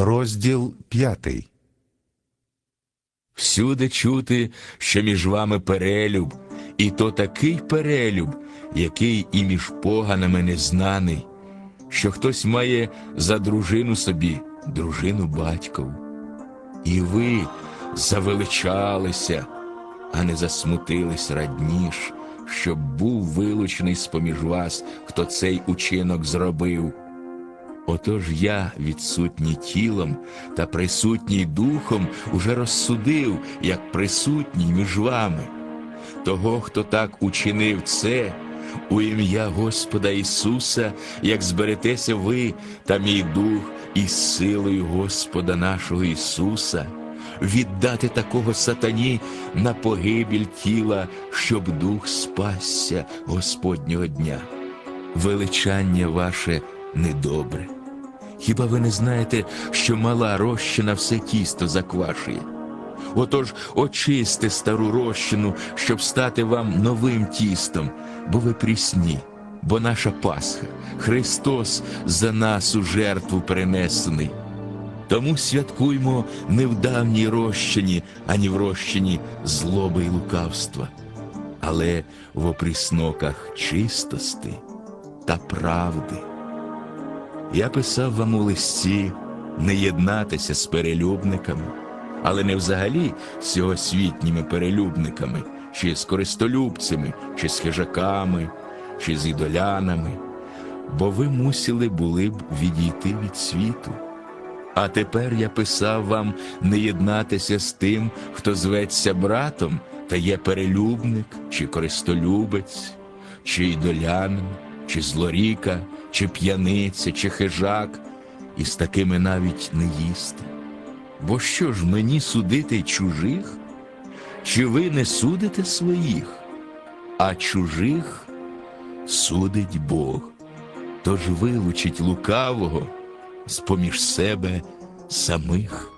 Розділ п'ятий. Всюди чути, що між вами перелюб, і то такий перелюб, який і між поганими незнаний, що хтось має за дружину собі дружину батькову. І ви завеличалися, а не засмутились радніш, щоб був вилучений з-поміж вас, хто цей учинок зробив. Отож я, відсутній тілом та присутній духом, уже розсудив, як присутній між вами. Того, хто так учинив це, у ім'я Господа Ісуса, як зберетеся ви та мій дух із силою Господа нашого Ісуса, віддати такого сатані на погибіль тіла, щоб дух спасся Господнього дня. Величання ваше недобре. Хіба ви не знаєте, що мала розчина все тісто заквашує? Отож очисти стару розчину, щоб стати вам новим тістом, бо ви прісні, бо наша Пасха, Христос за нас у жертву перенесений. Тому святкуймо не в давній розчині, ані в розчині злоби й лукавства, але в опрісноках чистости та правди. Я писав вам у листі не єднатися з перелюбниками, але не взагалі з сьогосвітніми перелюбниками, чи з користолюбцями, чи з хижаками, чи з ідолянами, бо ви мусили були б відійти від світу. А тепер я писав вам не єднатися з тим, хто зветься братом, та є перелюбник, чи користолюбець, чи ідолянин, чи злоріка, чи п'яниця, чи хижак, і з такими навіть не їсти. Бо що ж мені судити чужих? Чи ви не судите своїх, а чужих судить Бог, тож вилучить лукавого з поміж себе самих.